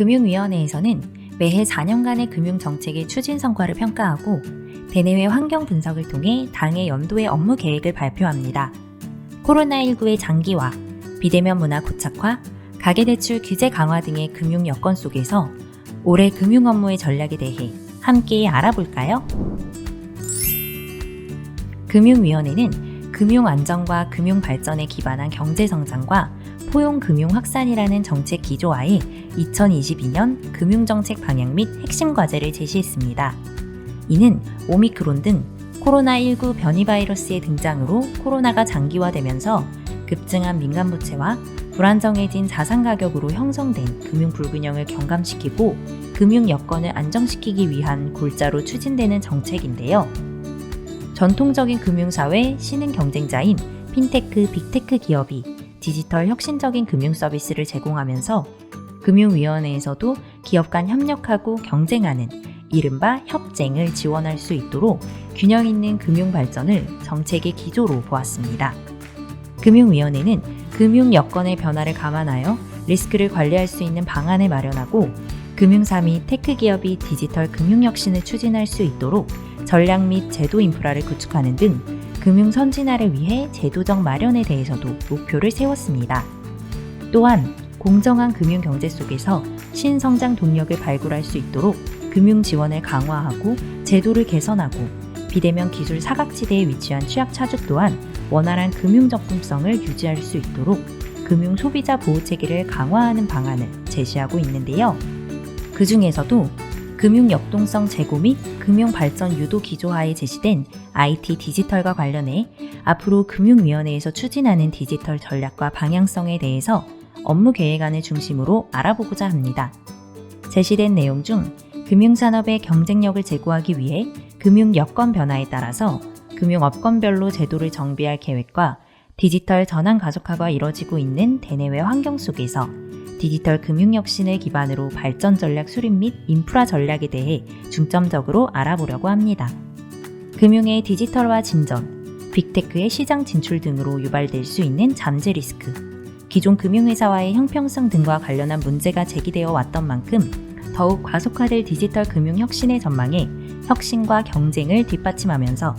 금융위원회에서는 매해 4년간의 금융정책의 추진 성과를 평가하고 대내외 환경 분석을 통해 당의 연도의 업무 계획을 발표합니다. 코로나19의 장기화, 비대면 문화 고착화, 가계대출 규제 강화 등의 금융 여건 속에서 올해 금융 업무의 전략에 대해 함께 알아볼까요? 금융위원회는 금융 안정과 금융 발전에 기반한 경제 성장과 포용 금융 확산이라는 정책 기조하에 2022년 금융정책 방향 및 핵심 과제를 제시했습니다. 이는 오미크론 등 코로나19 변이 바이러스의 등장으로 코로나가 장기화되면서 급증한 민간 부채와 불안정해진 자산 가격으로 형성된 금융 불균형을 경감시키고 금융 여건을 안정시키기 위한 골자로 추진되는 정책인데요. 전통적인 금융사회 신흥 경쟁자인 핀테크, 빅테크 기업이 디지털 혁신적인 금융 서비스를 제공하면서 금융위원회에서도 기업 간 협력하고 경쟁하는 이른바 협쟁을 지원할 수 있도록 균형 있는 금융 발전을 정책의 기조로 보았습니다. 금융위원회는 금융 여건의 변화를 감안하여 리스크를 관리할 수 있는 방안을 마련하고 금융사 및 테크 기업이 디지털 금융 혁신을 추진할 수 있도록 전략 및 제도 인프라를 구축하는 등 금융 선진화를 위해 제도적 마련에 대해서도 목표를 세웠습니다. 또한 공정한 금융 경제 속에서 신성장 동력을 발굴할 수 있도록 금융 지원을 강화하고 제도를 개선하고 비대면 기술 사각지대에 위치한 취약 차주 또한 원활한 금융 접근성을 유지할 수 있도록 금융 소비자 보호 체계를 강화하는 방안을 제시하고 있는데요. 그 중에서도 금융 역동성 제고 및 금융 발전 유도 기조하에 제시된 IT 디지털과 관련해 앞으로 금융위원회에서 추진하는 디지털 전략과 방향성에 대해서 업무 계획안을 중심으로 알아보고자 합니다. 제시된 내용 중 금융산업의 경쟁력을 제고하기 위해 금융 여건 변화에 따라서 금융업권별로 제도를 정비할 계획과 디지털 전환 가속화가 이뤄지고 있는 대내외 환경 속에서 디지털 금융 혁신을 기반으로 발전 전략 수립 및 인프라 전략에 대해 중점적으로 알아보려고 합니다. 금융의 디지털화 진전, 빅테크의 시장 진출 등으로 유발될 수 있는 잠재 리스크, 기존 금융회사와의 형평성 등과 관련한 문제가 제기되어 왔던 만큼 더욱 과속화될 디지털 금융 혁신의 전망에 혁신과 경쟁을 뒷받침하면서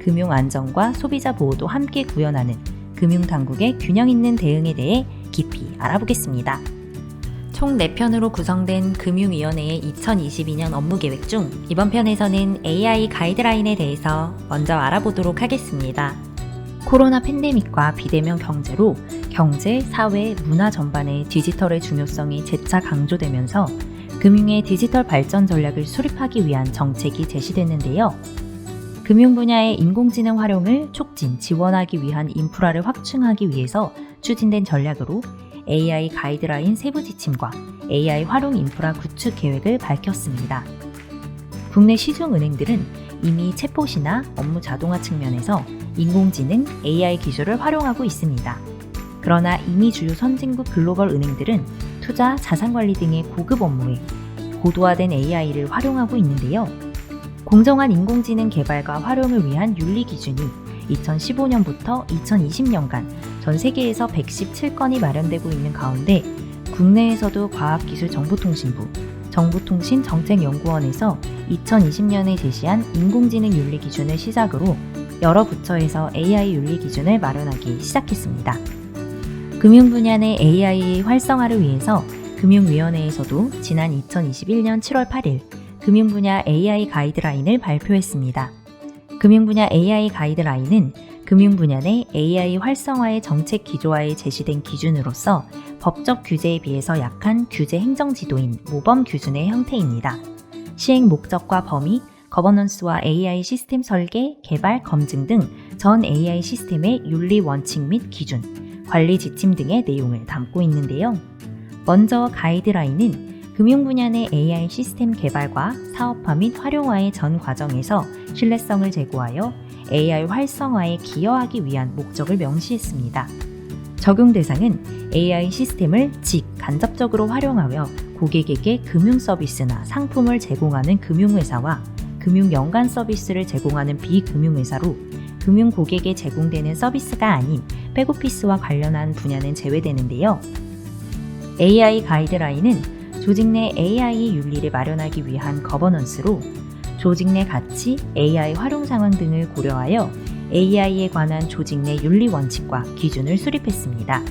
금융 안정과 소비자 보호도 함께 구현하는 금융 당국의 균형 있는 대응에 대해 깊이 알아보겠습니다. 총 4편으로 구성된 금융위원회의 2022년 업무 계획 중 이번 편에서는 AI 가이드라인에 대해서 먼저 알아보도록 하겠습니다. 코로나 팬데믹과 비대면 경제로 경제, 사회, 문화 전반의 디지털의 중요성이 재차 강조되면서 금융의 디지털 발전 전략을 수립하기 위한 정책이 제시됐는데요. 금융 분야의 인공지능 활용을 촉진, 지원하기 위한 인프라를 확충하기 위해서 추진된 전략으로 AI 가이드라인 세부 지침과 AI 활용 인프라 구축 계획을 밝혔습니다. 국내 시중 은행들은 이미 챗봇이나 업무 자동화 측면에서 인공지능 AI 기술을 활용하고 있습니다. 그러나 이미 주요 선진국 글로벌 은행들은 투자, 자산 관리 등의 고급 업무에 고도화된 AI를 활용하고 있는데요. 공정한 인공지능 개발과 활용을 위한 윤리 기준이 2015년부터 2020년간 전 세계에서 117건이 마련되고 있는 가운데 국내에서도 과학기술정보통신부, 정보통신정책연구원에서 2020년에 제시한 인공지능 윤리 기준을 시작으로 여러 부처에서 AI 윤리 기준을 마련하기 시작했습니다. 금융 분야 내 AI 활성화를 위해서 금융위원회에서도 지난 2021년 7월 8일 금융 분야 AI 가이드라인을 발표했습니다. 금융 분야 AI 가이드라인은 금융 분야 내 AI 활성화의 정책 기조화에 제시된 기준으로서 법적 규제에 비해서 약한 규제 행정 지도인 모범 규준의 형태입니다. 시행 목적과 범위, 거버넌스와 AI 시스템 설계, 개발, 검증 등 전 AI 시스템의 윤리 원칙 및 기준, 관리 지침 등의 내용을 담고 있는데요. 먼저 가이드라인은 금융 분야 내 AI 시스템 개발과 사업화 및 활용화의 전 과정에서 신뢰성을 제고하여 AI 활성화에 기여하기 위한 목적을 명시했습니다. 적용 대상은 AI 시스템을 직, 간접적으로 활용하여 고객에게 금융 서비스나 상품을 제공하는 금융회사와 금융 연간 서비스를 제공하는 비금융회사로 금융 고객에 제공되는 서비스가 아닌 백오피스와 관련한 분야는 제외되는데요. AI 가이드라인은 조직 내 AI 윤리를 마련하기 위한 거버넌스로 조직 내 가치, AI 활용 상황 등을 고려하여 AI에 관한 조직 내 윤리 원칙과 기준을 수립했습니다.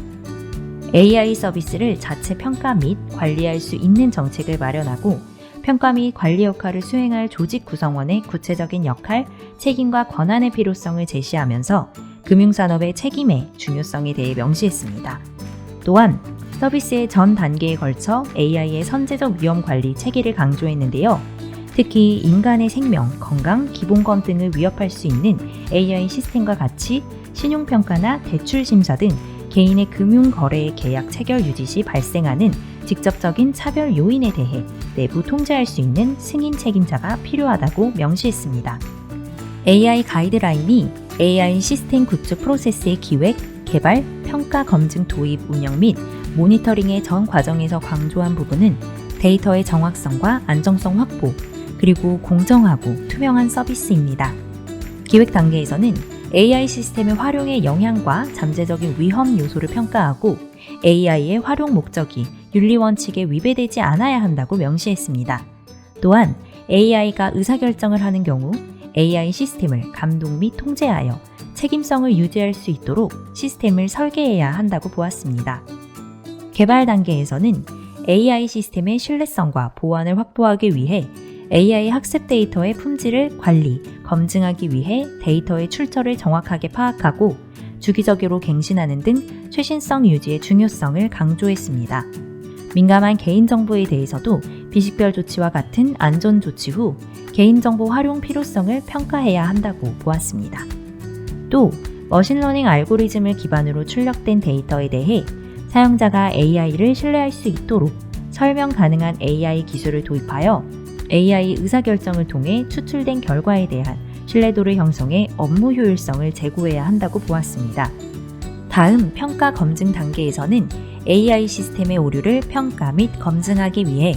AI 서비스를 자체 평가 및 관리할 수 있는 정책을 마련하고 평가 및 관리 역할을 수행할 조직 구성원의 구체적인 역할, 책임과 권한의 필요성을 제시하면서 금융산업의 책임의 중요성에 대해 명시했습니다. 또한 서비스의 전 단계에 걸쳐 AI의 선제적 위험 관리 체계를 강조했는데요. 특히 인간의 생명, 건강, 기본권 등을 위협할 수 있는 AI 시스템과 같이 신용평가나 대출심사 등 개인의 금융거래 계약 체결 유지 시 발생하는 직접적인 차별 요인에 대해 내부 통제할 수 있는 승인 책임자가 필요하다고 명시했습니다. AI 가이드라인이 AI 시스템 구축 프로세스의 기획, 개발, 평가, 검증, 도입, 운영 및 모니터링의 전 과정에서 강조한 부분은 데이터의 정확성과 안정성 확보, 그리고 공정하고 투명한 서비스입니다. 기획 단계에서는 AI 시스템의 활용의 영향과 잠재적인 위험 요소를 평가하고 AI의 활용 목적이 윤리 원칙에 위배되지 않아야 한다고 명시했습니다. 또한 AI가 의사결정을 하는 경우 AI 시스템을 감독 및 통제하여 책임성을 유지할 수 있도록 시스템을 설계해야 한다고 보았습니다. 개발 단계에서는 AI 시스템의 신뢰성과 보안을 확보하기 위해 AI 학습 데이터의 품질을 관리, 검증하기 위해 데이터의 출처를 정확하게 파악하고 주기적으로 갱신하는 등 최신성 유지의 중요성을 강조했습니다. 민감한 개인정보에 대해서도 비식별 조치와 같은 안전 조치 후 개인정보 활용 필요성을 평가해야 한다고 보았습니다. 또 머신러닝 알고리즘을 기반으로 출력된 데이터에 대해 사용자가 AI를 신뢰할 수 있도록 설명 가능한 AI 기술을 도입하여 AI 의사결정을 통해 추출된 결과에 대한 신뢰도를 형성해 업무 효율성을 제고해야 한다고 보았습니다. 다음 평가 검증 단계에서는 AI 시스템의 오류를 평가 및 검증하기 위해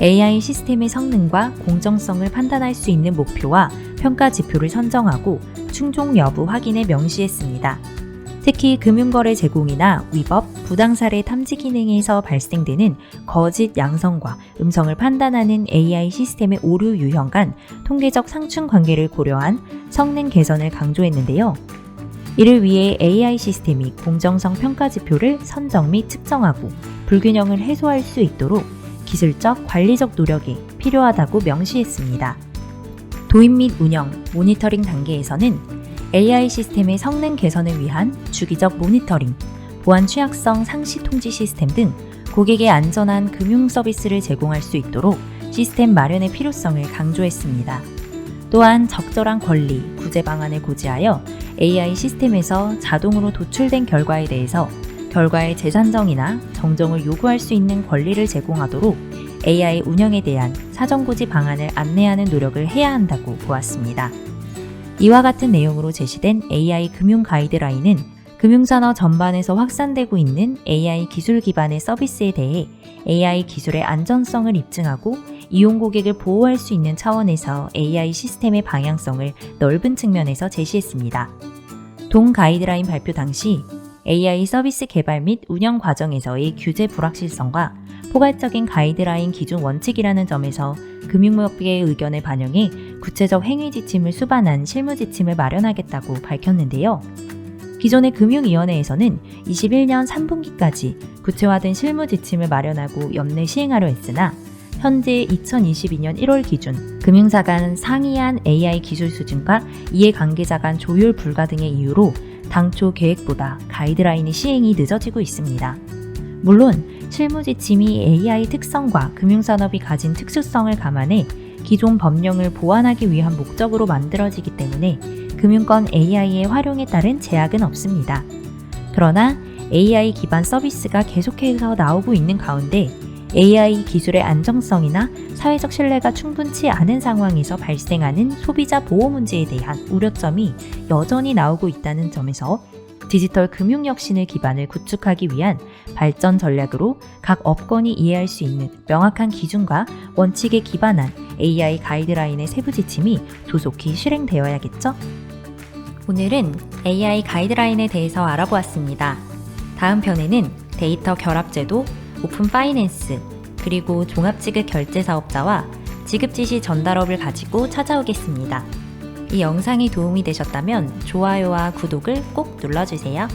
AI 시스템의 성능과 공정성을 판단할 수 있는 목표와 평가 지표를 선정하고 충족 여부 확인에 명시했습니다. 특히 금융거래 제공이나 위법, 부당사례 탐지 기능에서 발생되는 거짓 양성과 음성을 판단하는 AI 시스템의 오류 유형 간 통계적 상충 관계를 고려한 성능 개선을 강조했는데요. 이를 위해 AI 시스템이 공정성 평가 지표를 선정 및 측정하고 불균형을 해소할 수 있도록 기술적, 관리적 노력이 필요하다고 명시했습니다. 도입 및 운영, 모니터링 단계에서는 AI 시스템의 성능 개선을 위한 주기적 모니터링, 보안 취약성 상시 통지 시스템 등 고객의 안전한 금융 서비스를 제공할 수 있도록 시스템 마련의 필요성을 강조했습니다. 또한 적절한 권리, 구제 방안을 고지하여 AI 시스템에서 자동으로 도출된 결과에 대해서 결과의 재산정이나 정정을 요구할 수 있는 권리를 제공하도록 AI 운영에 대한 사전고지 방안을 안내하는 노력을 해야 한다고 보았습니다. 이와 같은 내용으로 제시된 AI 금융 가이드라인은 금융산업 전반에서 확산되고 있는 AI 기술 기반의 서비스에 대해 AI 기술의 안전성을 입증하고 이용 고객을 보호할 수 있는 차원에서 AI 시스템의 방향성을 넓은 측면에서 제시했습니다. 동 가이드라인 발표 당시 AI 서비스 개발 및 운영 과정에서의 규제 불확실성과 포괄적인 가이드라인 기준 원칙이라는 점에서 금융업계의 의견을 반영해 구체적 행위 지침을 수반한 실무 지침을 마련하겠다고 밝혔는데요. 기존의 금융위원회에서는 21년 3분기까지 구체화된 실무 지침을 마련하고 연내 시행하려 했으나 현재 2022년 1월 기준 금융사 간 상이한 AI 기술 수준과 이해관계자 간 조율 불가 등의 이유로 당초 계획보다 가이드라인의 시행이 늦어지고 있습니다. 물론 실무 지침이 AI 특성과 금융산업이 가진 특수성을 감안해 기존 법령을 보완하기 위한 목적으로 만들어지기 때문에 금융권 AI의 활용에 따른 제약은 없습니다. 그러나 AI 기반 서비스가 계속해서 나오고 있는 가운데 AI 기술의 안정성이나 사회적 신뢰가 충분치 않은 상황에서 발생하는 소비자 보호 문제에 대한 우려점이 여전히 나오고 있다는 점에서 디지털 금융 혁신을 기반을 구축하기 위한 발전 전략으로 각 업권이 이해할 수 있는 명확한 기준과 원칙에 기반한 AI 가이드라인의 세부 지침이 조속히 실행되어야겠죠? 오늘은 AI 가이드라인에 대해서 알아보았습니다. 다음 편에는 데이터 결합제도, 오픈 파이낸스, 그리고 종합지급 결제 사업자와 지급 지시 전달업을 가지고 찾아오겠습니다. 이 영상이 도움이 되셨다면 좋아요와 구독을 꼭 눌러주세요.